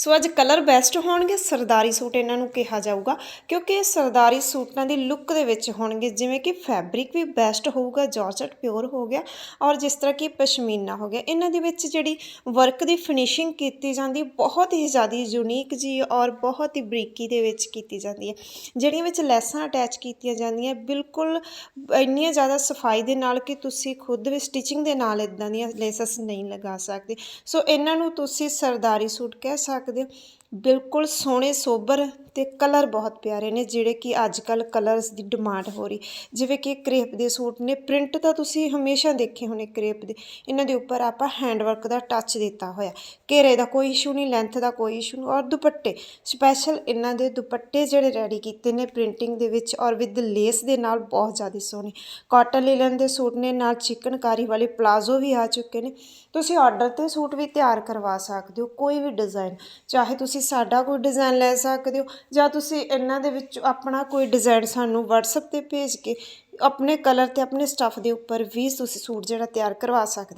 ਸੋ ਅੱਜ colour best ਹੋਣਗੇ। ਸਰਦਾਰੀ ਸੂਟ ਇਹਨਾਂ ਨੂੰ ਕਿਹਾ ਜਾਊਗਾ, ਕਿਉਂਕਿ ਇਹ ਸਰਦਾਰੀ ਸੂਟਾਂ ਦੀ ਲੁੱਕ ਦੇ ਵਿੱਚ ਹੋਣਗੇ, ਜਿਵੇਂ ਕਿ ਫੈਬਰਿਕ ਵੀ ਬੈਸਟ ਹੋਊਗਾ, ਜਾਰਜਟ ਪਿਓਰ ਹੋ ਗਿਆ ਔਰ ਜਿਸ ਤਰ੍ਹਾਂ ਕਿ ਪਸ਼ਮੀਨਾ ਹੋ ਗਿਆ। ਇਹਨਾਂ ਦੇ ਵਿੱਚ ਜਿਹੜੀ ਵਰਕ ਦੀ ਫਿਨਿਸ਼ਿੰਗ ਕੀਤੀ ਜਾਂਦੀ, ਬਹੁਤ ਹੀ ਜ਼ਿਆਦਾ ਯੂਨੀਕ ਜੀ ਔਰ ਬਹੁਤ ਹੀ ਬਰੀਕੀ ਦੇ ਵਿੱਚ ਕੀਤੀ ਜਾਂਦੀ ਹੈ। ਜਿਹੜੀਆਂ ਵਿੱਚ ਲੈਸਾਂ ਅਟੈਚ ਕੀਤੀਆਂ ਜਾਂਦੀਆਂ, ਬਿਲਕੁਲ ਇੰਨੀਆਂ ਜ਼ਿਆਦਾ ਸਫ਼ਾਈ ਦੇ ਨਾਲ ਕਿ ਤੁਸੀਂ ਖੁਦ ਵੀ ਸਟਿਚਿੰਗ ਦੇ ਨਾਲ ਇਦਾਂ ਦੀਆਂ ਲੇਸਸ ਨਹੀਂ ਲਗਾ ਸਕਦੇ। ਸੋ ਇਹਨਾਂ ਨੂੰ ਤੁਸੀਂ ਸਰਦਾਰੀ ਸੂਟ ਕਹਿ ਸਕਦੇ ਹੋ। ਬਿਲਕੁਲ ਸੋਹਣੇ, ਸੋਬਰ ਤੇ ਕਲਰ ਬਹੁਤ ਪਿਆਰੇ ਨੇ, ਜਿਹੜੇ ਕਿ ਅੱਜ ਕੱਲ ਕਲਰਸ ਦੀ ਡਿਮਾਂਡ ਹੋ ਰਹੀ। ਜਿਵੇਂ ਕਿ ਕ੍ਰੇਪ ਦੇ ਸੂਟ ਨੇ, ਪ੍ਰਿੰਟ ਤਾਂ ਤੁਸੀਂ ਹਮੇਸ਼ਾ ਦੇਖੇ ਹੋਣੇ ਕ੍ਰੇਪ ਦੇ। ਇਹਨਾਂ ਦੇ ਉੱਪਰ ਆਪਾਂ ਹੈਂਡਵਰਕ ਦਾ ਟੱਚ ਦਿੱਤਾ ਹੋਇਆ। ਘੇਰੇ ਦਾ ਕੋਈ ਇਸ਼ੂ ਨਹੀਂ, ਲੈਂਥ ਦਾ ਕੋਈ ਇਸ਼ੂ ਨਹੀਂ, ਔਰ ਦੁਪੱਟੇ। ਸਪੈਸ਼ਲ ਇਹਨਾਂ ਦੇ ਦੁਪੱਟੇ ਜਿਹੜੇ ਰੈਡੀ ਕੀਤੇ ਨੇ ਪ੍ਰਿੰਟਿੰਗ ਦੇ ਵਿੱਚ, ਔਰ ਵਿਦ ਲੇਸ ਦੇ ਨਾਲ ਬਹੁਤ ਜ਼ਿਆਦਾ ਸੋਹਣੇ। ਕਾਟਨ ਲੀਲਨ ਦੇ ਸੂਟ ਨੇ, ਨਾਲ ਚਿਕਨਕਾਰੀ ਵਾਲੇ ਪਲਾਜ਼ੋ ਵੀ ਆ ਚੁੱਕੇ ਨੇ। ਤੁਸੀਂ ਆਰਡਰ ਤੇ ਸੂਟ ਵੀ ਤਿਆਰ ਕਰਵਾ ਸਕਦੇ ਹੋ, ਕੋਈ ਵੀ ਡਿਜ਼ਾਈਨ ਚਾਹੇ ਤੁਸੀਂ ਸਾਡਾ ਕੋਈ ਡਿਜ਼ਾਈਨ ਲੈ ਸਕਦੇ ਹੋ? ਜਾਂ ਤੁਸੀਂ ਇਹਨਾਂ ਦੇ ਵਿੱਚ ਆਪਣਾ ਕੋਈ ਡਿਜ਼ਾਈਨ ਸਾਨੂੰ WhatsApp ਤੇ ਭੇਜ ਕੇ ਆਪਣੇ ਕਲਰ ਤੇ ਆਪਣੇ ਸਟੱਫ ਦੇ ਉੱਪਰ ਵੀ ਤੁਸੀਂ ਸੂਟ ਜਿਹੜਾ ਤਿਆਰ ਕਰਵਾ ਸਕਦੇ ਹੋ?